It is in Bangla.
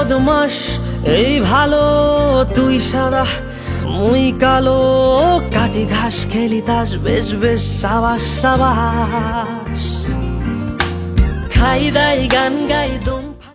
বদমাস, এই ভালো তুই সারা মুই কালো, কাটি ঘাস খেলি তাস, বেশ বেশ সাবাস সাবাস। খাই দাই, গান গাই, দম